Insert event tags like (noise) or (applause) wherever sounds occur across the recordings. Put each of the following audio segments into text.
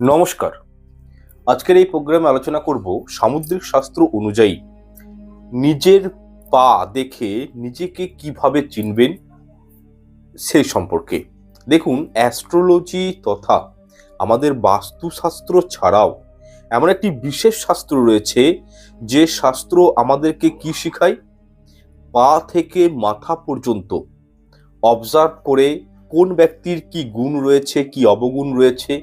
নমস্কার। আজকের এই প্রোগ্রামে আলোচনা করব সামুদ্রিক শাস্ত্র অনুযায়ী নিজের পা দেখে নিজেকে কীভাবে চিনবেন সেই সম্পর্কে। দেখুন অ্যাস্ট্রোলজি তথা আমাদের বাস্তুশাস্ত্র ছাড়াও এমন একটি বিশেষ শাস্ত্র রয়েছে যে শাস্ত্র আমাদেরকে কি শেখায়? পা থেকে মাথা পর্যন্ত অবজার্ভ করে কোন ব্যক্তির কি গুণ রয়েছে, কি অবগুণ রয়েছে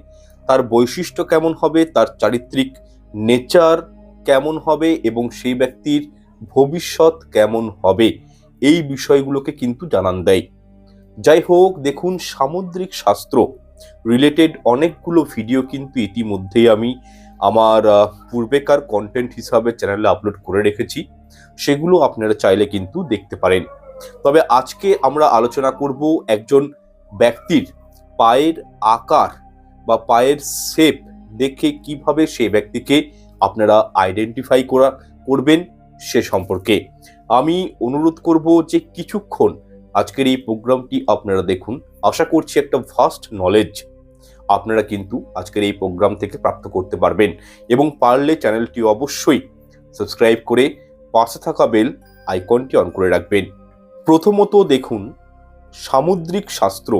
তার বৈশিষ্ট্য কেমন হবে, তার চারিত্রিক নেচার কেমন হবে এবং সেই ব্যক্তির ভবিষ্যৎ কেমন হবে, এই বিষয়গুলোকে কিন্তু জানান দেয়। যাই হোক, দেখুন সামুদ্রিক শাস্ত্র রিলেটেড অনেকগুলো ভিডিও কিন্তু ইতিমধ্যেই আমি আমার পূর্বেকার কন্টেন্ট হিসাবে চ্যানেলে আপলোড করে রেখেছি। সেগুলো আপনারা চাইলে কিন্তু দেখতে পারেন। তবে আজকে আমরা আলোচনা করব একজন ব্যক্তির পায়ের আকার বা পায়ের শেপ দেখে কীভাবে সেই ব্যক্তিকে আপনারা আইডেন্টিফাই করা, করবেন সে সম্পর্কে। আমি অনুরোধ করব যে কিছুক্ষণ আজকের এই প্রোগ্রামটি আপনারা দেখুন। আশা করছি একটা ফাস্ট নলেজ আপনারা কিন্তু আজকের এই প্রোগ্রাম থেকে প্রাপ্ত করতে পারবেন এবং পারলে চ্যানেলটি অবশ্যই সাবস্ক্রাইব করে পাশে থাকা বেল আইকনটি অন করে রাখবেন। প্রথমত দেখুন, সামুদ্রিক শাস্ত্র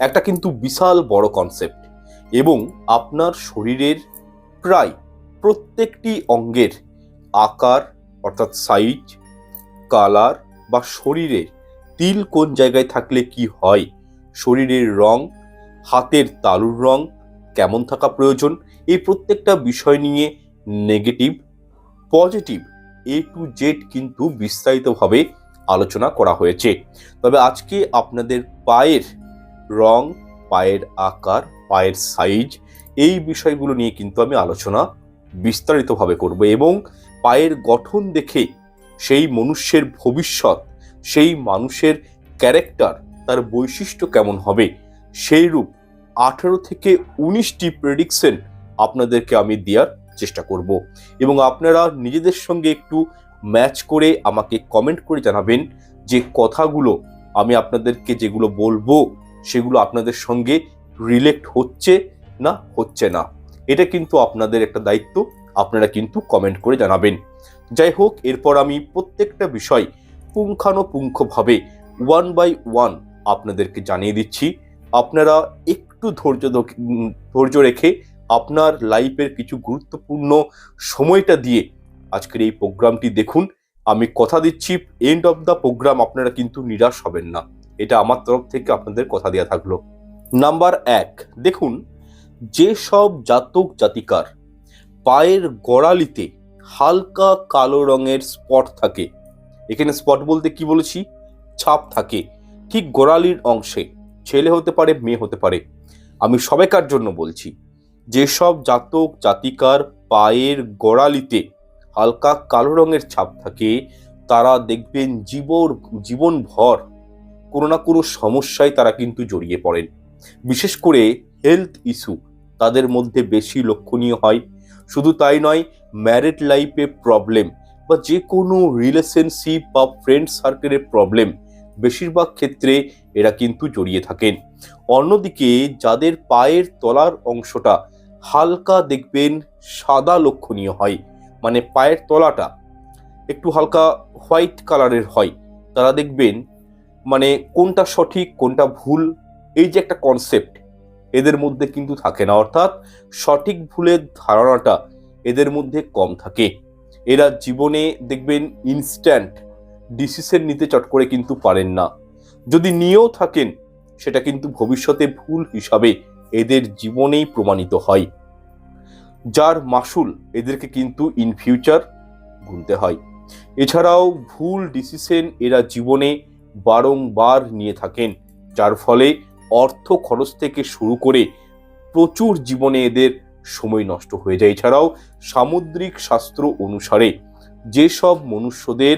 একটা কিন্তু বিশাল বড় কনসেপ্ট এবং আপনার শরীরের প্রায় প্রত্যেকটি অঙ্গের আকার, অর্থাৎ সাইজ কালার বা শরীরের তিল কোন জায়গায় থাকলে কি হয়, শরীরের রং, হাতের তালুর রং কেমন থাকা প্রয়োজন, এই প্রত্যেকটা বিষয় নিয়ে negative positive A to Z কিন্তু বিস্তারিতভাবে আলোচনা করা হয়েছে। তবে আজকে আপনাদের পায়ের রং, পায়ের আকার পায়ের সাইজ, এই বিষয়গুলো নিয়ে কিন্তু আমি আলোচনা বিস্তারিতভাবে করব এবং পায়ের গঠন দেখে সেই মনুষ্যের ভবিষ্যৎ, সেই মানুষের ক্যারেক্টার, তার বৈশিষ্ট্য কেমন হবে সেই রূপ আঠেরো থেকে উনিশটি প্রেডিকশন আপনাদেরকে আমি দেওয়ার চেষ্টা করব। এবং আপনারা নিজেদের সঙ্গে একটু ম্যাচ করে আমাকে কমেন্ট করে জানাবেন যে কথাগুলো আমি আপনাদেরকে যেগুলো বলব, সেগুলো আপনাদের সঙ্গে রিলেক্ট হচ্ছে না হচ্ছে না। এটা কিন্তু আপনাদের একটা দায়িত্ব, আপনারা কিন্তু কমেন্ট করে জানাবেন। যাই হোক, এরপর আমি প্রত্যেকটা বিষয় পুঙ্খানুপুঙ্খভাবে ওয়ান বাই ওয়ান আপনাদেরকে জানিয়ে দিচ্ছি। আপনারা একটু ধৈর্য ধৈর্য রেখে আপনার লাইফের কিছু গুরুত্বপূর্ণ সময়টা দিয়ে আজকের এই প্রোগ্রামটি দেখুন। আমি কথা দিচ্ছি এন্ড অফ দ্য প্রোগ্রাম আপনারা কিন্তু নিরাশ হবেন না। এটা আমার তরফ থেকে আপনাদের কথা দেওয়া থাকল। নাম্বার এক, দেখুন, যে সব জাতক জাতিকার পায়ের গড়ালিতে হালকা কালো রঙের স্পট থাকে, এখানে স্পট বলতে কি বলেছি? ছাপ থাকে, ঠিক গোড়ালির অংশে, ছেলে হতে পারে, মেয়ে হতে পারে। আমি সবাইকার জন্য বলছি যেসব জাতক জাতিকার পায়ের গোড়ালিতে হালকা কালো রঙের ছাপ থাকে, তারা দেখবেন জীবন জীবনভর কোনো না কোনো সমস্যায় তারা কিন্তু জড়িয়ে পড়েন। বিশেষ করে হেলথ ইস্যু তাদের মধ্যে বেশি লক্ষণীয় হয়। শুধু তাই নয় ম্যারিড লাইফে প্রবলেম বা যে কোনো রিলেশনশিপ বা ফ্রেন্ড সার্কেলের প্রবলেম বেশিরভাগ ক্ষেত্রে এরা কিন্তু জড়িয়ে থাকেন। অন্যদিকে যাদের পায়ের তলার অংশটা হালকা দেখবেন, সাদা লক্ষণীয় হয়। মানে পায়ের তলাটা একটু হালকা হোয়াইট কালারের হয়। তারা দেখবেন মানে কোনটা সঠিক, কোনটা ভুল এই যে একটা কনসেপ্ট এদের মধ্যে কিন্তু থাকে না। অর্থাৎ সঠিক ভুলের ধারণাটা এদের মধ্যে কম থাকে। এরা জীবনে দেখবেন ইনস্ট্যান্ট ডিসিশন নিতে চট করে কিন্তু পারেন না। যদি নিয়েও থাকেন, সেটা কিন্তু ভবিষ্যতে ভুল হিসাবে এদের জীবনেই প্রমাণিত হয়। যার মাসুল এদেরকে কিন্তু ইন ফিউচার গুনতে হয়। এছাড়াও ভুল ডিসিশন এরা জীবনে বারংবার নিয়ে থাকেন, যার ফলে অর্থ খরচ থেকে শুরু করে প্রচুর জীবনে এদের সময় নষ্ট হয়ে যায়। এছাড়াও সামুদ্রিক শাস্ত্র অনুসারে যেসব মনুষ্যদের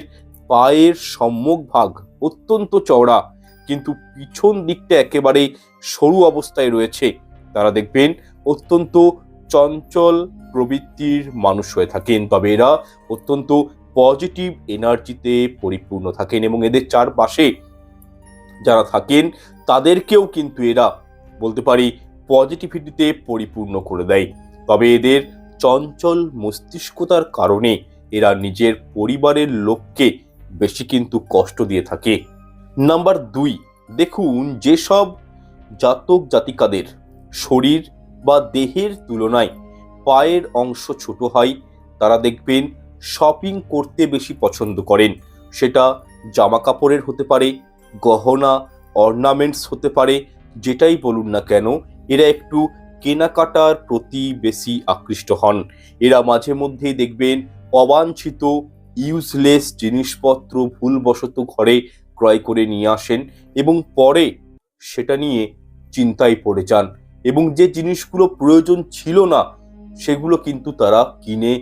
পায়ের সম্মুখ ভাগ অত্যন্ত চওড়া, কিন্তু পিছন দিকটা একেবারে সরু অবস্থায় রয়েছে, তারা দেখবেন অত্যন্ত চঞ্চল প্রবৃত্তির মানুষ হয়ে থাকেন। তবে এরা অত্যন্ত পজিটিভ এনার্জিতে পরিপূর্ণ থাকেন এবং এদের চারপাশে যারা থাকেন তাদেরকেও কিন্তু এরা বলতে পারি পজিটিভিটিতে পরিপূর্ণ করে দেয়। তবে এদের চঞ্চল মস্তিষ্কতার কারণে এরা নিজের পরিবারের লোককে বেশি কিন্তু কষ্ট দিয়ে থাকে। নাম্বার দুই, দেখুন যেসব জাতক জাতিকাদের শরীর বা দেহের তুলনায় পায়ের অংশ ছোট হয়, তারা দেখবেন শপিং করতে বেশি পছন্দ করেন। সেটা জামা কাপড়ের হতে পারে, গহনা অর্নামেন্টস হতে পারে, যেটাই বলুন না কেন, এরা একটু কেনাকাটার প্রতি বেশি আকৃষ্ট হন। এরা মাঝে মধ্যেই দেখবেন অবাঞ্ছিত ইউজলেস জিনিসপত্র ভুলবশত ঘরে ক্রয় করে নিয়ে আসেন এবং পরে সেটা নিয়ে চিন্তায় পড়ে যান এবং যে জিনিসগুলো প্রয়োজন ছিল না, সেগুলো কিন্তু তারা কিনে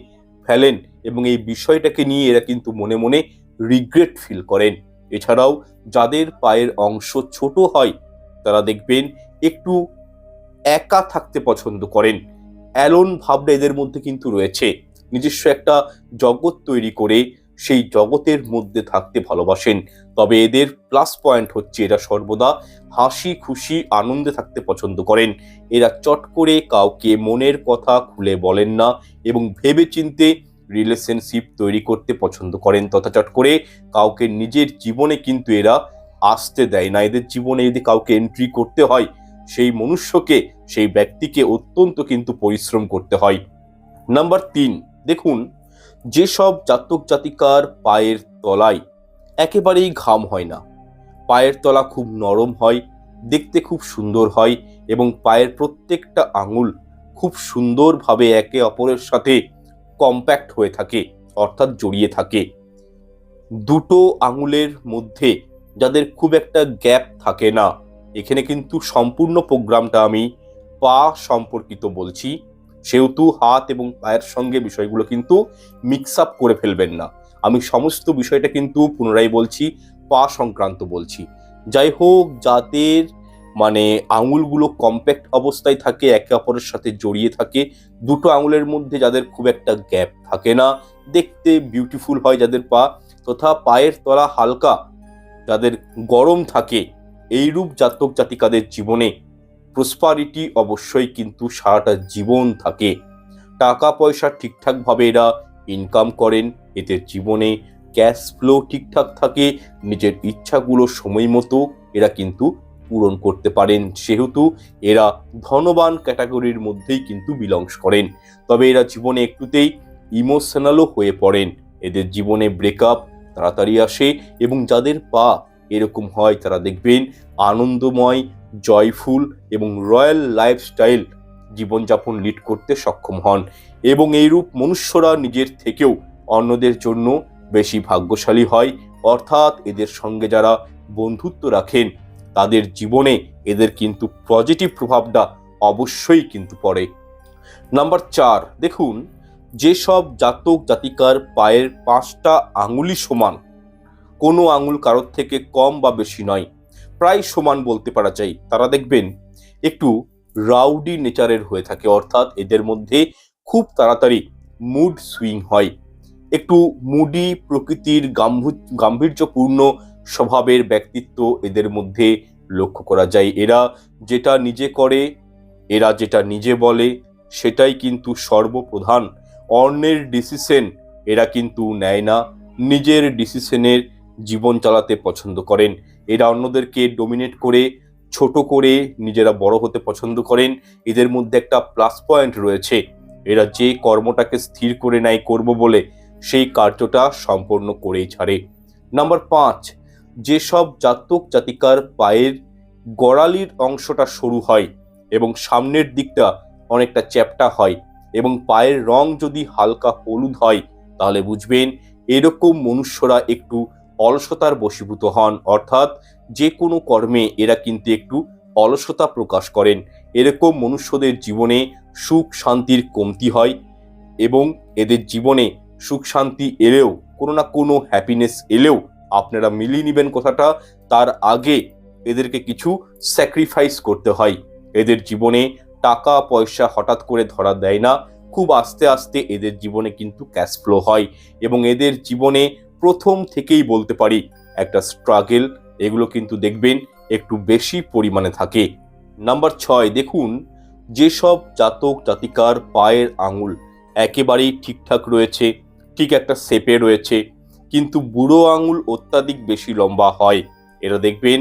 ফেলেন এবং এই বিষয়টাকে নিয়ে এরা কিন্তু মনে মনে রিগ্রেট ফিল করেন। এছাড়াও যাদের পায়ের অংশ ছোট হয়, তারা দেখবেন একটু একা থাকতে পছন্দ করেন। অ্যালোন ভাবটা এদের মধ্যে কিন্তু রয়েছে। নিজস্ব একটা জগৎ তৈরি করে সেই জগতের মধ্যে থাকতে ভালোবাসেন। তবে এদের প্লাস পয়েন্ট হচ্ছে এরা সর্বদা হাসি, খুশি, আনন্দে থাকতে পছন্দ করেন। এরা চট করে কাউকে মনের কথা খুলে বলেন না এবং ভেবে চিনতে রিলেশনশিপ তৈরি করতে পছন্দ করেন তথা চট করে কাউকে নিজের জীবনে কিন্তু এরা আসতে দেয় না। এদের জীবনে যদি কাউকে এন্ট্রি করতে হয়, সেই মনুষ্যকে, সেই ব্যক্তিকে অত্যন্ত কিন্তু পরিশ্রম করতে হয়। নাম্বার তিন, দেখুন, যেসব জাতক জাতিকার পায়ের তলায় একেবারেই ঘাম হয় না। পায়ের তলা খুব নরম হয়, দেখতে খুব সুন্দর হয় এবং পায়ের প্রত্যেকটা আঙুল খুব সুন্দরভাবে একে অপরের সাথে কম্প্যাক্ট হয়ে থাকে, অর্থাৎ জড়িয়ে থাকে। দুটো আঙুলের মধ্যে যাদের খুব একটা গ্যাপ থাকে না, এখানে কিন্তু সম্পূর্ণ প্রোগ্রামটা আমি পা সম্পর্কিত বলছি। সেহেতু হাত এবং পায়ের সঙ্গে বিষয়গুলো কিন্তু মিক্স আপ করে ফেলবেন না। আমি সমস্ত বিষয়টা কিন্তু পুনরায় বলছি, পা সংক্রান্ত বলছি। যাই হোক, যাদের মানে আঙুলগুলো কম্প্যাক্ট অবস্থায় থাকে, একে অপরের সাথে জড়িয়ে থাকে। দুটো আঙুলের মধ্যে যাদের খুব একটা গ্যাপ থাকে না। দেখতে বিউটিফুল হয় যাদের পা। তথা পায়ের তলা হালকা যাদের গরম থাকে, এইরূপ জাতক জাতিকাদের জীবনে প্রসপারিটি অবশ্যই কিন্তু সারাটা জীবন থাকে। টাকা পয়সা ঠিকঠাকভাবে এরা ইনকাম করেন, এদের জীবনে ক্যাশ ফ্লো ঠিকঠাক থাকে, নিজের ইচ্ছাগুলো সময় মতো এরা কিন্তু পূরণ করতে পারেন। সেহেতু এরা ধনবান ক্যাটাগরির মধ্যেই কিন্তু বিলংস করেন। তবে এরা জীবনে একটুতেই ইমোশনালও হয়ে পড়েন। এদের জীবনে ব্রেকআপ তাড়াতাড়ি আসে এবং যাদের পা এরকম হয় তারা দেখবেন আনন্দময় জয়ফুল এবং রয়্যাল লাইফস্টাইল জীবনযাপন লিড করতে সক্ষম হন। এবং এইরূপ মনুষ্যরা নিজের থেকেও অন্যদের জন্য বেশি ভাগ্যশালী হয়। অর্থাৎ এদের সঙ্গে যারা বন্ধুত্ব রাখেন তাদের জীবনে এদের কিন্তু পজিটিভ প্রভাবটা অবশ্যই কিন্তু পড়ে। নাম্বার চার, দেখুন, যেসব জাতক জাতিকার পায়ের পাঁচটা আঙুলি সমান, কোনো আঙুল কারোর থেকে কম বা বেশি নয়, প্রায় সমান বলতে পারা যায়। তারা দেখবেন, একটু রাউডি নেচারের হয়ে থাকে, অর্থাৎ এদের মধ্যে খুব তাড়াতাড়ি মুড সুইং হয়। একটু মুডি প্রকৃতির গাম্ভীর্যপূর্ণ স্বভাবের ব্যক্তিত্ব এদের মধ্যে লক্ষ্য করা যায়। এরা যেটা নিজে করে, এরা যেটা নিজে বলে, সেটাই কিন্তু সর্বপ্রধান। অন্যের ডিসিশন এরা কিন্তু নেয় না। নিজের ডিসিশনের জীবন চালাতে পছন্দ করেন। এরা অন্যদেরকে ডোমিনেট করে, ছোট করে নিজেরা বড় হতে পছন্দ করেন। এদের মধ্যে একটা প্লাস পয়েন্ট রয়েছে। এরা যে কর্মটাকে স্থির করে নেয় করব বলে, সেই কার্যটা সম্পন্ন করেই ছাড়ে। নাম্বার পাঁচ যেসব জাতক জাতিকার পায়ের গড়ালির অংশটা সরু হয় এবং সামনের দিকটা অনেকটা চ্যাপটা হয় এবং পায়ের রং যদি হালকা হলুদ হয়, তাহলে বুঝবেন এরকম মনুষ্যরা একটু অলসতার বশীভূত হন। অর্থাৎ যে কোনো কর্মে এরা কিন্তু একটু অলসতা প্রকাশ করেন। এরকম মনুষ্যদের জীবনে সুখ শান্তির কমতি হয় এবং এদের জীবনে সুখ শান্তি এলেও কোনো না কোনো হ্যাপিনেস এলেও আপনারা মিলিয়ে নেবেন কথাটা, তার আগে এদেরকে কিছু স্যাক্রিফাইস করতে হয়। এদের জীবনে টাকা, পয়সা হঠাৎ করে ধরা দেয় না। খুব আস্তে আস্তে এদের জীবনে কিন্তু ক্যাশ ফ্লো হয় এবং এদের জীবনে প্রথম থেকেই বলতে পারি একটা স্ট্রাগেল এগুলো কিন্তু দেখবেন একটু বেশি পরিমাণে থাকে। নাম্বার ছয়, দেখুন, যেসব জাতক, জাতিকার পায়ের আঙুল একেবারেই ঠিকঠাক রয়েছে, ঠিক একটা শেপে রয়েছে কিন্তু বুড়ো আঙুল অত্যাধিক বেশি লম্বা হয়। এরা দেখবেন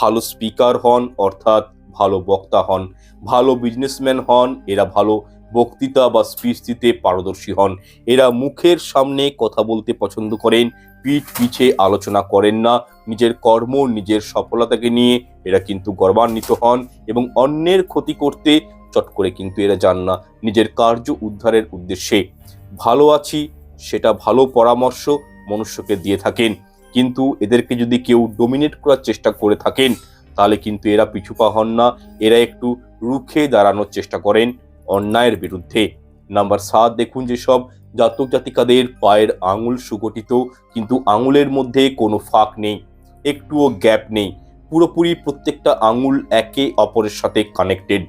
ভালো স্পিকার হন, অর্থাৎ ভালো বক্তা হন, ভালো বিজনেসম্যান হন, এরা ভালো বক্তৃতা বা স্পিচ দিতে পারদর্শী হন। এরা মুখের সামনে কথা বলতে পছন্দ করেন, পিঠ পিছে আলোচনা করেন না, নিজের কর্ম, নিজের সফলতাকে নিয়ে এরা কিন্তু গর্বান্বিত হন এবং অন্যের ক্ষতি করতে চট করে কিন্তু এরা যান না, নিজের কার্য উদ্ধারের উদ্দেশ্যে। ভালো আছি, সেটা ভালো পরামর্শ মনুষ্যকে দিয়ে থাকেন। কিন্তু এদেরকে যদি কেউ ডোমিনেট করার চেষ্টা করে থাকেন, তাহলে কিন্তু এরা পিছুপা হন না। এরা একটু রুখে দাঁড়ানোর চেষ্টা করেন অন্যায়ের বিরুদ্ধে। নাম্বার সাত, দেখুন যেসব জাতক জাতিকাদের পায়ের আঙুল সুগঠিত, কিন্তু আঙুলের মধ্যে কোনো ফাঁক নেই, একটুও গ্যাপ নেই। পুরোপুরি প্রত্যেকটা আঙুল একে অপরের সাথে কানেক্টেড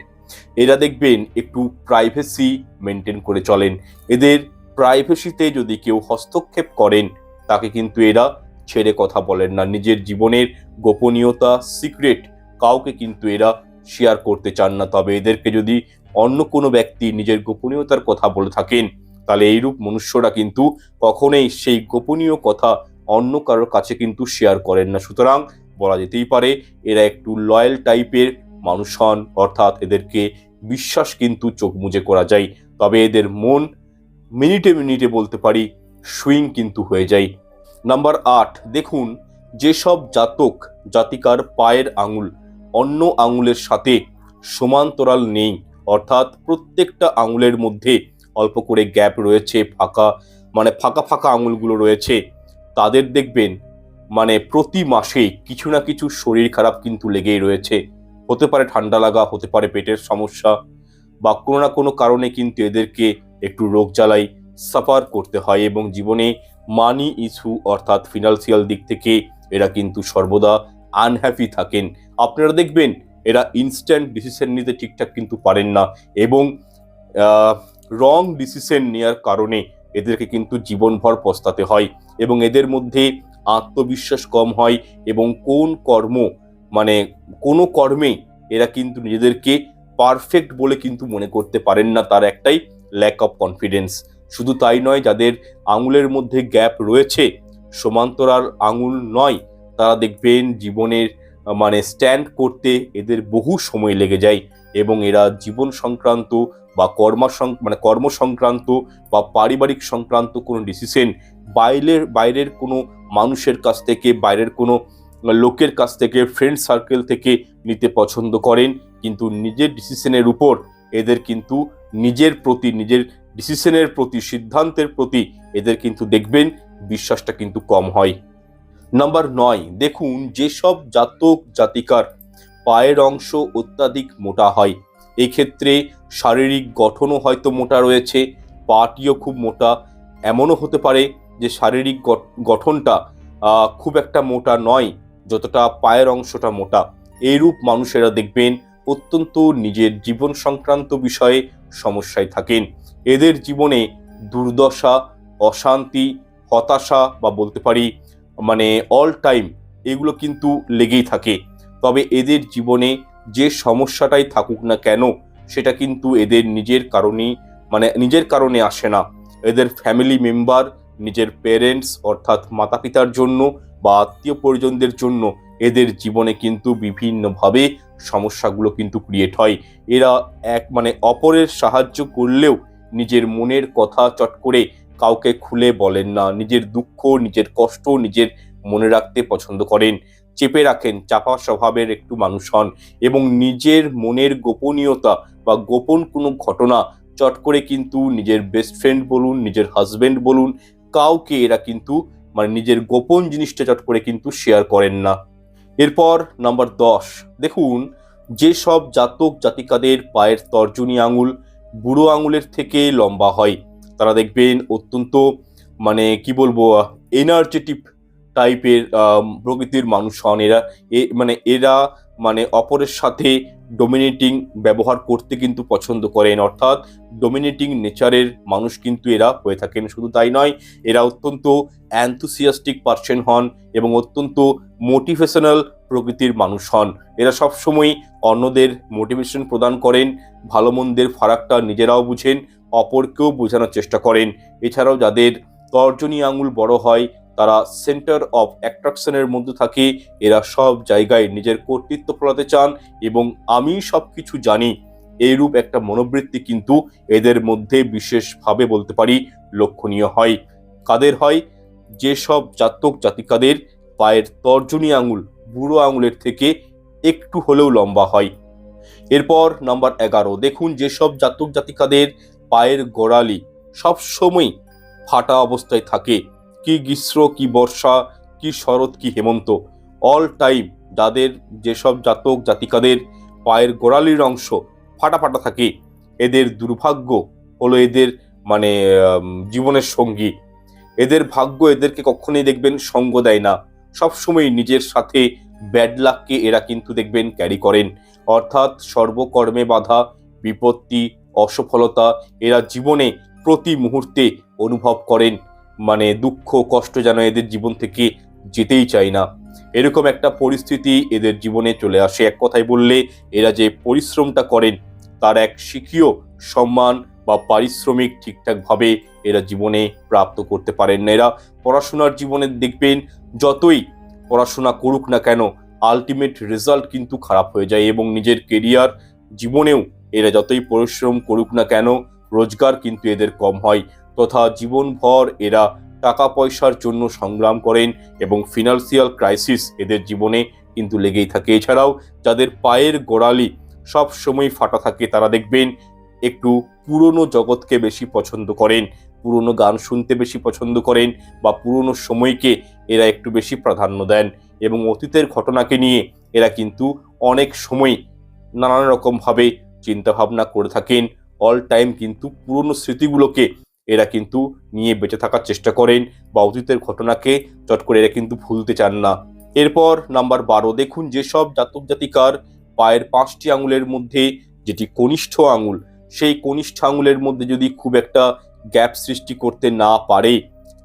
এরা দেখবেন একটু প্রাইভেসি মেনটেন করে চলেন। এদের প্রাইভেসিতে যদি কেউ হস্তক্ষেপ করেন তাকে কিন্তু এরা ছেড়ে কথা বলেন না। নিজের জীবনের গোপনীয়তা সিক্রেট কাউকে কিন্তু এরা শেয়ার করতে চান না। তবে এদেরকে যদি অন্য কোনো ব্যক্তি নিজের গোপনীয়তার কথা বলে থাকেন, তাহলে এইরূপ মনুষ্যরা কিন্তু কখনোই সেই গোপনীয় কথা অন্য কারোর কাছে কিন্তু শেয়ার করেন না। সুতরাং বলা যেতেই পারে, এরা একটু লয়াল টাইপের মানুষ হন, অর্থাৎ এদেরকে বিশ্বাস কিন্তু চোখ মুজে করা যায়। তবে এদের মন মিনিটে মিনিটে বলতে পারি সুইং কিন্তু হয়ে যায়। নাম্বার আট, দেখুন, যেসব জাতক জাতিকার পায়ের আঙুল অন্য আঙুলের সাথে সমান্তরাল নেই, অর্থাৎ প্রত্যেকটা আঙুলের মধ্যে অল্প করে গ্যাপ রয়েছে, ফাঁকা মানে ফাঁকা ফাঁকা আঙুলগুলো রয়েছে, তাদের দেখবেন মানে প্রতি মাসে কিছু না কিছু শরীর খারাপ কিন্তু লেগেই রয়েছে। হতে পারে ঠান্ডা লাগা, হতে পারে পেটের সমস্যা, বা কোনো না কোনো কারণে কিন্তু এদেরকে একটু রোগ জ্বালাই সাফার করতে হয় এবং জীবনে মানি ইস্যু অর্থাৎ ফিনান্সিয়াল দিক থেকে এরা কিন্তু সর্বদা আনহ্যাপি থাকেন। আপনারা দেখবেন, এরা ইনস্ট্যান্ট ডিসিশন নিতে ঠিকঠাক কিন্তু পারেন না এবং রং ডিসিশন নেওয়ার কারণে এদেরকে কিন্তু জীবনভর পস্তাতে হয় এবং এদের মধ্যে আত্মবিশ্বাস কম হয় এবং কোন কর্ম মানে কোনো কর্মে এরা কিন্তু নিজেদেরকে পারফেক্ট বলে কিন্তু মনে করতে পারেন না। তার একটাই ল্যাক অফ কনফিডেন্স শুধু তাই নয়, যাদের আঙুলের মধ্যে গ্যাপ রয়েছে, সমান্তরাল আঙুল নয়, তারা দেখবেন জীবনের মানে স্ট্যান্ড করতে এদের বহু সময় লেগে যায় এবং এরা জীবন সংক্রান্ত বা কর্মা মানে কর্ম সংক্রান্ত বা পারিবারিক সংক্রান্ত কোনো ডিসিশন বাইরের বাইরের কোনো মানুষের কাছ থেকে, বাইরের কোনো লোকের কাছ থেকে ফ্রেন্ড সার্কেল থেকে নিতে পছন্দ করেন। কিন্তু নিজের ডিসিশনের উপর এদের কিন্তু নিজের প্রতি, নিজের ডিসিশনের প্রতি, সিদ্ধান্তের প্রতি এদের কিন্তু দেখবেন বিশ্বাসটা কিন্তু কম হয়। নাম্বার নয়, দেখুন যেসব জাতক, জাতিকার পায়ের অংশ অত্যাধিক মোটা হয় এই ক্ষেত্রে শারীরিক গঠনও হয়তো মোটা রয়েছে, পাটিও খুব মোটা, এমনও হতে পারে যে শারীরিক গঠ- গঠনটা খুব একটা মোটা নয়, যতটা পায়ের অংশটা মোটা। এইরূপ মানুষেরা দেখবেন অত্যন্ত নিজের জীবন সংক্রান্ত বিষয়ে সমস্যায় থাকেন। এদের জীবনে দুর্দশা, অশান্তি, হতাশা বা বলতে পারি মানে অল টাইম এগুলো কিন্তু লেগেই থাকে। তবে এদের জীবনে যে সমস্যাটাই থাকুক না কেন, সেটা কিন্তু এদের নিজের কারণেই মানে নিজের কারণে আসে না। এদের ফ্যামিলি মেম্বার নিজের পেরেন্টস অর্থাৎ মাতা পিতার জন্য বা আত্মীয় পরিজনদের জন্য এদের জীবনে কিন্তু বিভিন্নভাবে সমস্যাগুলো কিন্তু ক্রিয়েট হয়। এরা এক মানে অপরের সাহায্য করলেও নিজের মনের কথা চট করে কাউকে খুলে বলেন না। নিজের দুঃখ, নিজের কষ্ট নিজের মনে রাখতে পছন্দ করেন। চেপে রাখেন, চাপা স্বভাবের একটু মানুষ হন এবং নিজের মনের গোপনীয়তা বা গোপন কোনো ঘটনা চট করে কিন্তু নিজের বেস্ট ফ্রেন্ড বলুন, নিজের হাজব্যান্ড বলুন, কাউকে এরা কিন্তু মানে নিজের গোপন জিনিসটা চট করে কিন্তু শেয়ার করেন না। এরপর নাম্বার দশ, দেখুন, যেসব জাতক জাতিকাদের পায়ের তর্জনী আঙুল বুড়ো আঙুলের থেকে লম্বা হয়। তারা দেখবেন অত্যন্ত মানে কি বলব এনার্জেটিক টাইপের প্রকৃতির মানুষ হন। এরা মানে এরা মানে অপরের সাথে ডোমিনেটিং ব্যবহার করতে কিন্তু পছন্দ করেন। অর্থাৎ ডোমিনেটিং নেচারের মানুষ কিন্তু এরা হয়ে থাকেন। শুধু তাই নয়, এরা অত্যন্ত অ্যান্থুসিয়াস্টিক পার্সন হন এবং অত্যন্ত মোটিভেশনাল প্রকৃতির মানুষ হন। এরা সবসময় অন্যদের মোটিভেশন প্রদান করেন ভালো মন্দের ফারাকটা নিজেরাও বুঝেন, অপরকেও বোঝানোর চেষ্টা করেন। এছাড়াও যাদের তর্জনী আঙুল বড় হয় তারা সেন্টার অফ অ্যাট্রাকশনের মধ্যে থাকে, এরা সব জায়গায় নিজের কর্তৃত্ব ফলাতে চান এবং আমি সব কিছু জানি। এইরূপ একটা মনোবৃত্তি কিন্তু এদের মধ্যে বিশেষভাবে বলতে পারি লক্ষণীয় হয়। কাদের হয়? যেসব জাতক জাতিকাদের পায়ের তর্জনী আঙুল বুড়ো আঙুলের থেকে একটু হলেও লম্বা হয়। এরপর নাম্বার এগারো, দেখুন যেসব জাতক জাতিকাদের পায়ের গোড়ালি সবসময় ফাটা অবস্থায় থাকে। কি গ্রীষ্ম, কি বর্ষা, কি শরৎ, কি হেমন্ত। অল টাইম যাদের যেসব জাতক, জাতিকাদের পায়ের গোড়ালির অংশ ফাটা ফাটা থাকে, এদের দুর্ভাগ্য হলো এদের মানে জীবনের সঙ্গী। এদের ভাগ্য এদেরকে কখনোই দেখবেন সঙ্গ দেয় না। সবসময় নিজের সাথে ব্যাড লাককে এরা কিন্তু দেখবেন ক্যারি করেন। অর্থাৎ সর্বকর্মে বাধা, বিপত্তি, অসফলতা এরা জীবনে প্রতি মুহূর্তে অনুভব করেন। মানে দুঃখ, কষ্ট যেন এদের জীবন থেকে যেতেই চায় না। এরকম একটা পরিস্থিতি এদের জীবনে চলে আসে। এক কথায় বললে, এরা যে পরিশ্রমটা করেন, তার এক শিখীয় সম্মান বা পারিশ্রমিক ঠিকঠাকভাবে এরা জীবনে প্রাপ্ত করতে পারেন না। এরা পড়াশোনার জীবনে দেখবেন, যতই পড়াশোনা করুক না কেন আলটিমেট রেজাল্ট কিন্তু খারাপ হয়ে যায় এবং নিজের কেরিয়ার জীবনেও এরা যতই পরিশ্রম করুক না কেন, রোজগার কিন্তু এদের কম হয়। তথা জীবনভর এরা টাকা পয়সার জন্য সংগ্রাম করেন এবং ফিনান্সিয়াল ক্রাইসিস এদের জীবনে কিন্তু লেগেই থাকে। এছাড়াও যাদের পায়ের গোড়ালি সব সময় ফাটা থাকে, তারা দেখবেন একটু পুরনো জগৎকে বেশি পছন্দ করেন, পুরনো গান শুনতে বেশি পছন্দ করেন বা পুরনো সময়কে এরা একটু বেশি প্রাধান্য দেন এবং অতীতের ঘটনাকে নিয়ে এরা কিন্তু অনেক সময় নানান রকমভাবে চিন্তাভাবনা করে থাকেন। অল টাইম কিন্তু পুরনো স্মৃতিগুলোকে এরা কিন্তু নিয়ে বেঁচে থাকার চেষ্টা করেন বা অতীতের ঘটনাকে চট করে এরা কিন্তু ভুলতে চান না। এরপর নাম্বার বারো, দেখুন যেসব জাতক জাতিকার পায়ের পাঁচটি আঙুলের মধ্যে যেটি কনিষ্ঠ আঙুল, সেই কনিষ্ঠ আঙুলের মধ্যে যদি খুব একটা গ্যাপ সৃষ্টি করতে না পারে,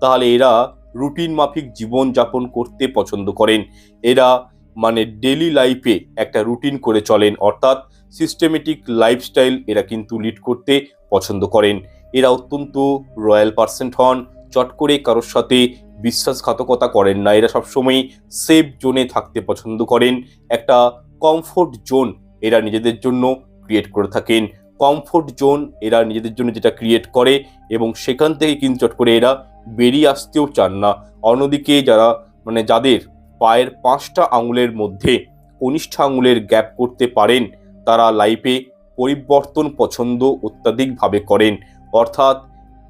তাহলে এরা রুটিন মাফিক জীবন যাপন করতে পছন্দ করেন। এরা মানে ডেলি লাইফে একটা রুটিন করে চলেন, অর্থাৎ সিস্টেমেটিক লাইফস্টাইল এরা কিন্তু লিড করতে পছন্দ করেন। এরা অত্যন্ত রয়্যাল পার্সেন্ট হন। চট করে কারোর সাথে বিশ্বাসঘাতকতা করেন না। এরা সবসময় সেফ জোনে থাকতে পছন্দ করেন। একটা কমফোর্ট জোন এরা নিজেদের জন্য ক্রিয়েট করে থাকেন। কমফোর্ট জোন এরা নিজেদের জন্য যেটা ক্রিয়েট করে এবং সেখান থেকে কিন্তু চট করে এরা বেরিয়ে আসতেও চান না। অন্যদিকে যারা মানে যাদের পায়ের পাঁচটা আঙুলের মধ্যে কনিষ্ঠ আঙুলের গ্যাপ করতে পারেন, তারা লাইফে পরিবর্তন পছন্দ অত্যাধিকভাবে করেন। অর্থাৎ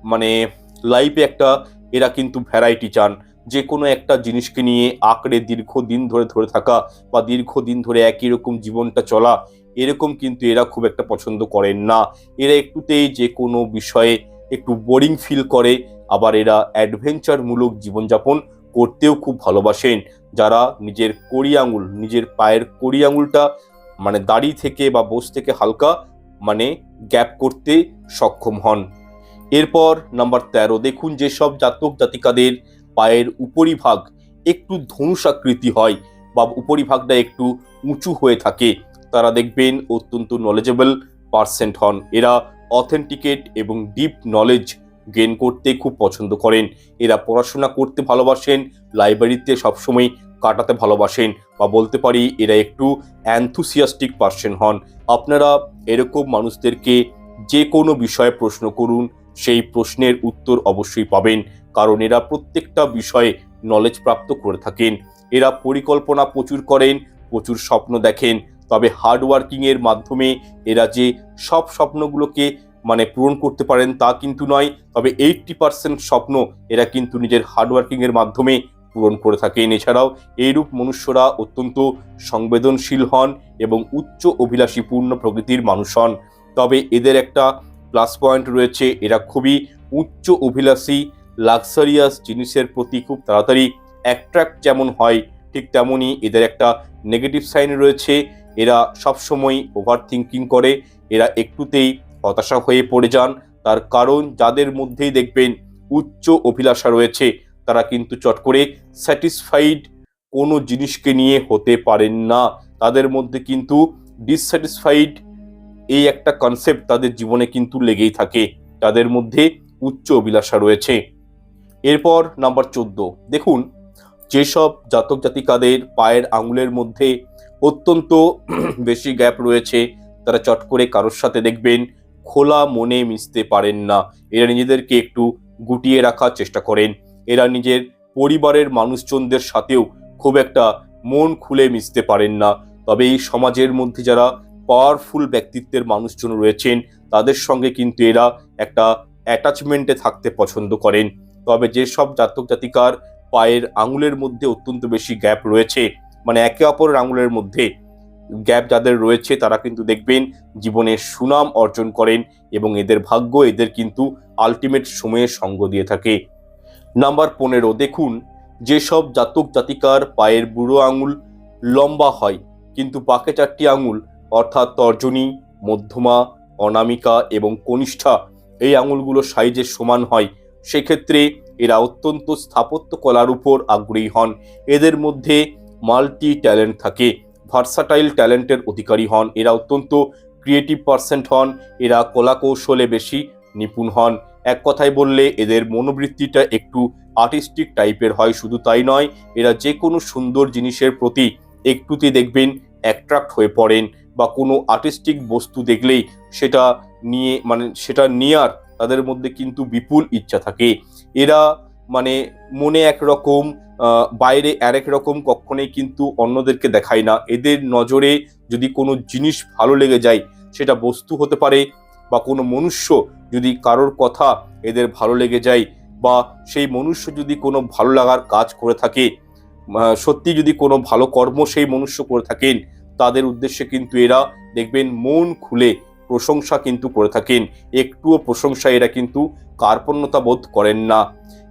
মানে লাইফে একটা এরা কিন্তু ভ্যারাইটি চান। যে কোনো একটা জিনিসকে নিয়ে আঁকড়ে দীর্ঘদিন ধরে ধরে থাকা বা দীর্ঘদিন ধরে একই রকম জীবনটা চলা, এরকম কিন্তু এরা খুব একটা পছন্দ করেন না। এরা একটুতেই যে কোনো বিষয়ে একটু বোরিং ফিল করে, আবার এরা অ্যাডভেঞ্চারমূলক জীবনযাপন করতেও খুব ভালোবাসেন। যারা নিজের কড়ি আঙুল, নিজের পায়ের কড়ি আঙুলটা মানে দাড়ি থেকে বা বোস থেকে হালকা মানে গ্যাপ করতে সক্ষম হন। এরপর নাম্বার তেরো, দেখুন যেসব জাতক জাতিকাদের পায়ের উপরিভাগ একটু ধনুষাকৃতি হয় বা উপরিভাগটা একটু উঁচু হয়ে থাকে, তারা দেখবেন অত্যন্ত নলেজেবল পার্সেন্ট হন। এরা অথেন্টিকেট এবং ডিপ নলেজ গেন করতে খুব পছন্দ করেন। এরা পড়াশোনা করতে ভালোবাসেন লাইব্রেরিতে সবসময় কাটাতে ভালোবাসেন বা বলতে পারি এরা একটু অ্যান্থুসিয়াস্টিক পার্সন হন। আপনারা এরকম মানুষদেরকে যে কোনো বিষয়ে প্রশ্ন করুন, সেই প্রশ্নের উত্তর অবশ্যই পাবেন। কারণ এরা প্রত্যেকটা বিষয়ে নলেজ প্রাপ্ত করে থাকেন। এরা পরিকল্পনা প্রচুর করেন, প্রচুর স্বপ্ন দেখেন। তবে হার্ডওয়ার্কিংয়ের মাধ্যমে এরা যে সব স্বপ্নগুলোকে মানে পূরণ করতে পারেন তা কিন্তু নয়। তবে এইটটি পার্সেন্ট স্বপ্ন এরা কিন্তু নিজের হার্ডওয়ার্কিংয়ের মাধ্যমে পূরণ করে থাকেন। এছাড়াও এইরূপ মনুষ্যরা অত্যন্ত সংবেদনশীল হন এবং উচ্চ অভিলাষীপূর্ণ প্রকৃতির মানুষ হন। তবে এদের একটা প্লাস পয়েন্ট রয়েছে, এরা খুবই উচ্চ অভিলাষী লাক্সারিয়াস জিনিসের প্রতি খুব তাড়াতাড়ি অ্যাট্রাক্ট যেমন হয়, ঠিক তেমনই এদের একটা নেগেটিভ সাইন রয়েছে। এরা সবসময় ওভার থিঙ্কিং করে, এরা একটুতেই হতাশা হয়ে পড়ে যান। তার কারণ যাদের মধ্যেই দেখবেন, উচ্চ অভিলাষা রয়েছে। তারা কিন্তু চট করে স্যাটিসফাইড কোনো জিনিসকে নিয়ে হতে পারেন না। তাদের মধ্যে কিন্তু ডিসস্যাটিসফাইড এই একটা কনসেপ্ট তাদের জীবনে কিন্তু লেগেই থাকে। তাদের মধ্যে উচ্চ অভিলাষা রয়েছে। এরপর নাম্বার চোদ্দ। দেখুন, যেসব জাতক জাতিকাদের পায়ের আঙুলের মধ্যে অত্যন্ত (clears throat) বেশি গ্যাপ রয়েছে, তারা চট করে কারোর সাথে দেখবেন খোলা মনে মিশতে পারেন না। এরা নিজেদেরকে একটু গুটিয়ে রাখার চেষ্টা করেন। এরা নিজের পরিবারের মানুষজনদের সাথেও খুব একটা মন খুলে মিশতে পারেন না। তবে এই সমাজের মধ্যে যারা পাওয়ারফুল ব্যক্তিত্বের মানুষজন রয়েছেন, তাদের সঙ্গে কিন্তু এরা একটা অ্যাটাচমেন্টে থাকতে পছন্দ করেন। তবে যেসব জাতক জাতিকার পায়ের আঙুলের মধ্যে অত্যন্ত বেশি গ্যাপ রয়েছে মানে একে অপরের আঙুলের মধ্যে গ্যাপ যাদের রয়েছে, তারা কিন্তু দেখবেন জীবনে সুনাম অর্জন করেন এবং এদের ভাগ্য এদের কিন্তু আলটিমেট সময়ে সঙ্গ দিয়ে থাকে। নাম্বার পনেরো, দেখুন, যেসব জাতক জাতিকার পায়ের বুড়ো আঙুল লম্বা হয়, কিন্তু পাকে চারটি আঙুল, অর্থাৎ তর্জনী, মধ্যমা, অনামিকা এবং কনিষ্ঠা, এই আঙুলগুলো সাইজের সমান হয়। সেক্ষেত্রে এরা অত্যন্ত স্থাপত্য কলার উপর আগ্রহী হন। এদের মধ্যে মাল্টি ট্যালেন্ট থাকে, ভার্সাটাইল ট্যালেন্টের অধিকারী হন। এরা অত্যন্ত ক্রিয়েটিভ পার্সেন্ট হন, এরা কলা কৌশলে বেশি নিপুণ হন। এক কথায় বললে এদের মনোবৃত্তিটা একটু আর্টিস্টিক টাইপের হয়, শুধু তাই নয়, এরা যে কোনো সুন্দর জিনিসের প্রতি একটুতে দেখবেন অ্যাট্রাক্ট হয়ে পড়েন বা কোনো আর্টিস্টিক বস্তু দেখলেই সেটা নিয়ে মানে সেটা নেয়ার তাদের মধ্যে কিন্তু বিপুল ইচ্ছা থাকে। এরা মানে মনে একরকম বাইরে আরেক রকম কখনোই কিন্তু অন্যদেরকে দেখায় না। এদের নজরে যদি কোনো জিনিস ভালো লেগে যায়, সেটা বস্তু হতে পারে বা কোনো মনুষ্য যদি কারোর কথা এদের ভালো লেগে যায় বা সেই মনুষ্য যদি কোনো ভালো লাগার কাজ করে থাকে সত্যি যদি কোনো ভালো কর্ম সেই মনুষ্য করে থাকেন, তাদের উদ্দেশ্যে কিন্তু এরা দেখবেন মন খুলে প্রশংসা কিন্তু করে থাকেন। একটুও প্রশংসা এরা কিন্তু কার্পণ্যতা বোধ করেন না।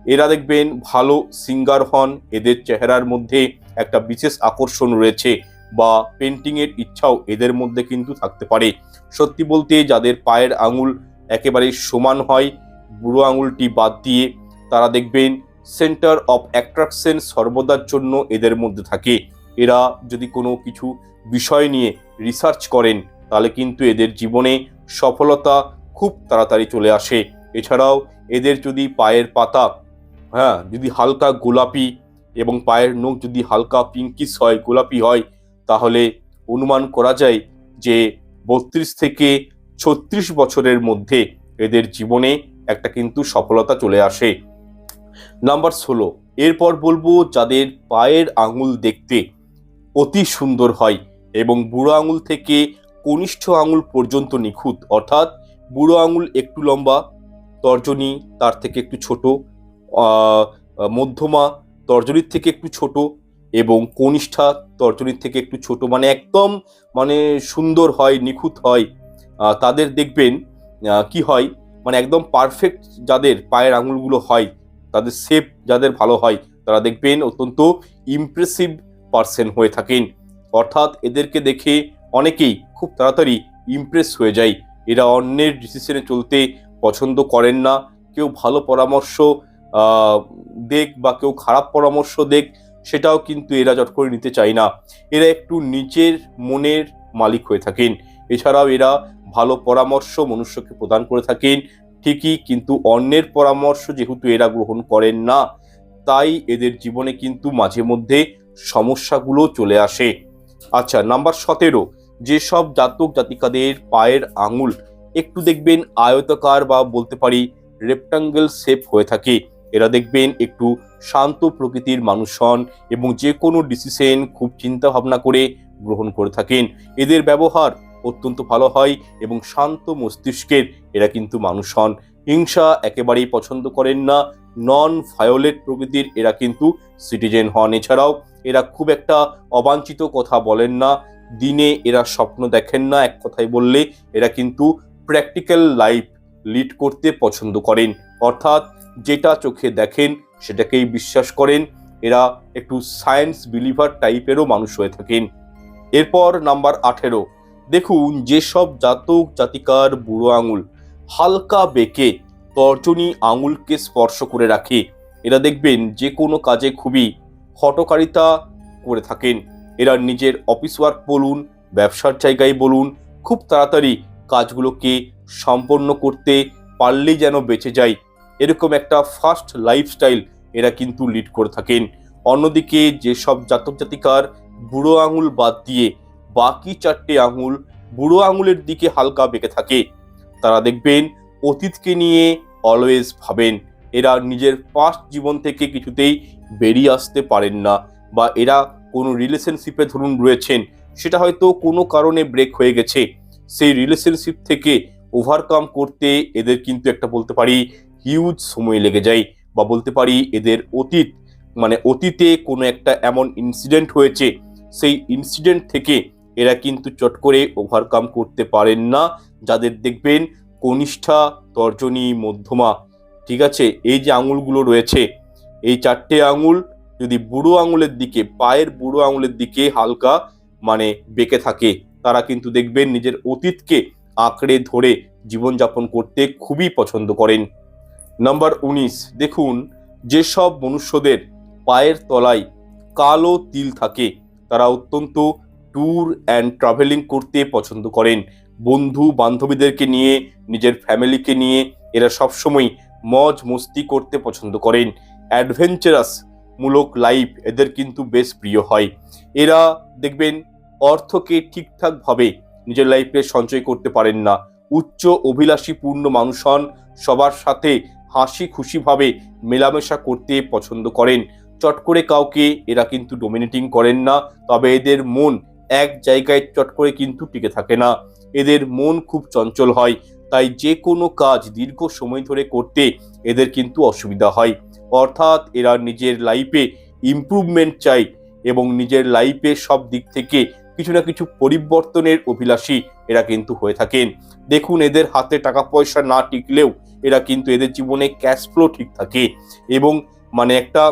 এরা দেখবেন ভালো সিঙ্গার হন, এদের চেহারার মধ্যে একটা বিশেষ আকর্ষণ রয়েছে। বা পেন্টিংয়ের ইচ্ছাও এদের মধ্যে কিন্তু থাকতে পারে। সত্যি বলতে যাদের পায়ের আঙুল একেবারে সমান হয়, বুড়ো আঙুলটি বাদ দিয়ে তারা দেখবেন সেন্টার অফ অ্যাট্রাকশন সর্বদার জন্য এদের মধ্যে থাকে। এরা যদি কোনো কিছু বিষয় নিয়ে রিসার্চ করেন, তাহলে কিন্তু এদের জীবনে সফলতা খুব তাড়াতাড়ি চলে আসে। এছাড়াও এদের যদি পায়ের পাতা হ্যাঁ যদি হালকা গোলাপি এবং পায়ের নখ যদি হালকা পিঙ্কিশ হয়, গোলাপি হয় তাহলে অনুমান করা যায় যে বত্রিশ থেকে ছত্রিশ বছরের মধ্যে এদের জীবনে একটা কিন্তু সফলতা চলে আসে। নাম্বার ষোলো, এরপর বলব যাদের পায়ের আঙুল দেখতে অতি সুন্দর হয় এবং বুড়ো আঙুল থেকে কনিষ্ঠ আঙুল পর্যন্ত নিখুঁত, অর্থাৎ বুড়ো আঙুল একটু লম্বা, তর্জনী তার থেকে একটু ছোট মধ্যমা, তর্জনীর থেকে একটু ছোট এবং কনিষ্ঠা তর্জনীর থেকে একটু ছোট মানে একদম মানে সুন্দর হয়, নিখুঁত হয় তাদের দেখবেন কি হয় মানে একদম পারফেক্ট যাদের পায়ের আঙুলগুলো হয়, তাদের শেপ যাদের ভালো হয়, তারা দেখবেন অত্যন্ত ইমপ্রেসিভ পার্সন হয়ে থাকেন। অর্থাৎ এদেরকে দেখে অনেকেই খুব তাড়াতাড়ি ইমপ্রেস হয়ে যায়। এরা অন্যের ডিসিশনে চলতে পছন্দ করেন না। কেউ ভালো পরামর্শ দেখ বা কেউ খারাপ পরামর্শ দেখ সেটাও কিন্তু এরা জট করে নিতে চায় না। এরা একটু নিজের মনের মালিক হয়ে থাকেন। এছাড়াও এরা ভালো পরামর্শ মনুষ্যকে প্রদান করে থাকেন। ঠিকই কিন্তু অন্যের পরামর্শ যেহেতু এরা গ্রহণ করেন না, তাই এদের জীবনে কিন্তু মাঝে মধ্যে সমস্যাগুলো চলে আসে। আচ্ছা নাম্বার সতেরো, যেসব জাতক জাতিকাদের পায়ের আঙুল একটু দেখবেন আয়তাকার বা বলতে পারি রেক্টাঙ্গেল শেপ হয়ে থাকে। এরা দেখবেন একটু শান্ত প্রকৃতির মানুষ হন এবং যে কোনো ডিসিশন খুব চিন্তা ভাবনা করে গ্রহণ করে থাকেন। এদের ব্যবহার অত্যন্ত ভালো হয় এবং শান্ত মস্তিষ্কের এরা কিন্তু মানুষ হন। হিংসা একেবারেই পছন্দ করেন না। নন ভায়োলেট প্রকৃতির এরা কিন্তু সিটিজেন হন। এছাড়াও এরা খুব একটা অবাঞ্ছিত কথা বলেন না। দিনে এরা স্বপ্ন দেখেন না, এক কথায় বললে। এরা কিন্তু প্র্যাকটিক্যাল লাইফ লিড করতে পছন্দ করেন। অর্থাৎ যেটা চোখে দেখেন, সেটাকেই বিশ্বাস করেন। এরা একটু সায়েন্স বিলিভার টাইপেরও মানুষ হয়ে থাকেন। এরপর নাম্বার আঠেরো। দেখুন, যেসব জাতক, জাতিকার বুড়ো আঙুল হালকা বেঁকে তর্জনী আঙুলকে স্পর্শ করে রাখে, এরা দেখবেন যে কোনো কাজে খুবই হটকারিতা করে থাকেন। এরা নিজের অফিস ওয়ার্ক বলুন, ব্যবসার জায়গায় বলুন, খুব তাড়াতাড়ি কাজগুলোকে সম্পন্ন করতে পারলেই যেন বেঁচে যায়। এরকম একটা ফাস্ট লাইফস্টাইল এরা কিন্তু লিড করে থাকেন। অন্যদিকে যেসব জাতক জাতিকার বুড়ো আঙুল বাদ দিয়ে বাকি চারটে আঙুল বুড়ো আঙুলের দিকে হালকা বেঁকে থাকে, তারা দেখবেন অতীতকে নিয়ে অলওয়েজ ভাবেন। এরা নিজের পাস্ট জীবন থেকে কিছুতেই বেরিয়ে আসতে পারেন না বা এরা কোনো রিলেশনশিপে ধরুন রয়েছেন, সেটা হয়তো কোনো কারণে ব্রেক হয়ে গেছে। সেই রিলেশনশিপ থেকে ওভারকাম করতে এদের কিন্তু একটা বলতে পারি হিউজ সময় লেগে যায় বা বলতে পারি এদের অতীত মানে অতীতে কোনো একটা এমন ইনসিডেন্ট হয়েছে, সেই ইনসিডেন্ট থেকে এরা কিন্তু চট করে ওভারকাম করতে পারেন না। যাদের দেখবেন কনিষ্ঠা, তর্জনী, মধ্যমা, ঠিক আছে? এই যে আঙুলগুলো রয়েছে, এই চারটে আঙুল যদি বুড়ো আঙুলের দিকে, পায়ের বুড়ো আঙুলের দিকে হালকা মানে বেঁকে থাকে, তারা কিন্তু দেখবেন নিজের অতীতকে আঁকড়ে ধরে জীবনযাপন করতে খুবই পছন্দ করেন। নাম্বার উনিশ, দেখুন, যেসব মনুষ্যদের পায়ের তলায় কালো তিল থাকে, তারা অত্যন্ত ট্যুর অ্যান্ড ট্রাভেলিং করতে পছন্দ করেন। বন্ধু বান্ধবীদেরকে নিয়ে, নিজের ফ্যামিলিকে নিয়ে এরা সবসময় মজ মস্তি করতে পছন্দ করেন। অ্যাডভেঞ্চারাস মূলক লাইফ এদের কিন্তু বেশ প্রিয় হয়। এরা, দেখবেন, অর্থকে ঠিকঠাকভাবে নিজের লাইফে সঞ্চয় করতে পারেন না। উচ্চ অভিলাষীপূর্ণ মানুষ হন, সবার সাথে হাসি খুশিভাবে মেলামেশা করতে পছন্দ করেন। চট করে কাউকে এরা কিন্তু ডোমিনেটিং করেন না, তবে এদের মন এক জায়গায় চট করে কিন্তু টিকে থাকে না। এদের মন খুব চঞ্চল হয়, তাই যে কোনো কাজ দীর্ঘ সময় ধরে করতে এদের কিন্তু অসুবিধা হয়। অর্থাৎ এরা নিজের লাইফে ইমপ্রুভমেন্ট চাই এবং নিজের লাইফে সব দিক থেকে কিছু না কিছু পরিবর্তনের অভিলাষী এরা কিন্তু হয়ে থাকেন। দেখুন, এদের হাতে টাকা পয়সা না টিকলেও এরা কিন্তু এদের জীবনে ক্যাশ ফ্লো ঠিক থাকে এবং মানে একটা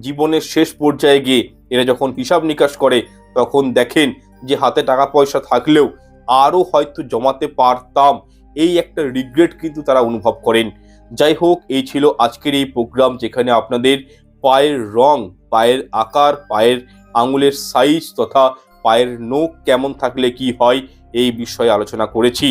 জীবনের শেষ পর্যায়ে গিয়ে এরা যখন হিসাব নিকাশ করে তখন দেখেন যে হাতে টাকা পয়সা থাকলেও আরও হয়তো জমাতে পারতাম। এই একটা রিগ্রেট কিন্তু তারা অনুভব করেন। যাই হোক, এই ছিল আজকের এই প্রোগ্রাম যেখানে আপনাদের পায়ের রং, পায়ের আকার, পায়ের আঙুলের সাইজ তথা পায়ের নখ কেমন থাকলে কি হয় এই বিষয়ে আলোচনা করেছি।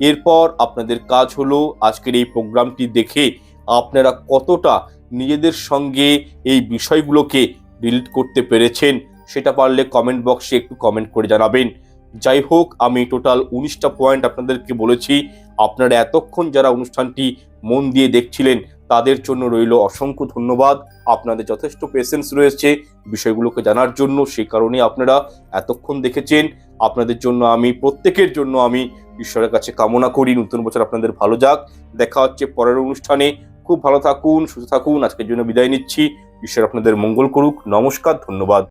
এরপর আপনাদের কাজ হলো আজকের এই প্রোগ্রামটি দেখে আপনারা কতটা নিজেদের সঙ্গে এই বিষয়গুলোকে ডিলিট করতে পেরেছেন সেটা পারলে কমেন্ট বক্সে একটু কমেন্ট করে জানাবেন। যাই হোক, আমি টোটাল উনিশটা পয়েন্ট আপনাদেরকে বলেছি। আপনারা এতক্ষণ যারা অনুষ্ঠানটি মন দিয়ে দেখছিলেন তাদের জন্য রইল অসংখ্য ধন্যবাদ। আপনাদের যথেষ্ট পেশেন্স রয়েছে বিষয়গুলোকে জানার জন্য, সে কারণে আপনারা এতক্ষণ দেখেছেন। আপনাদের জন্য আমি, প্রত্যেকের জন্য আমি ঈশ্বরের কাছে কামনা করি। নতুন বছর আপনাদের ভালো যাক। দেখা হচ্ছে পরের অনুষ্ঠানে। খুব ভালো থাকুন, সুস্থ থাকুন। আজকের জন্য বিদায় নিচ্ছি। ঈশ্বর আপনাদের মঙ্গল করুক। নমস্কার, ধন্যবাদ।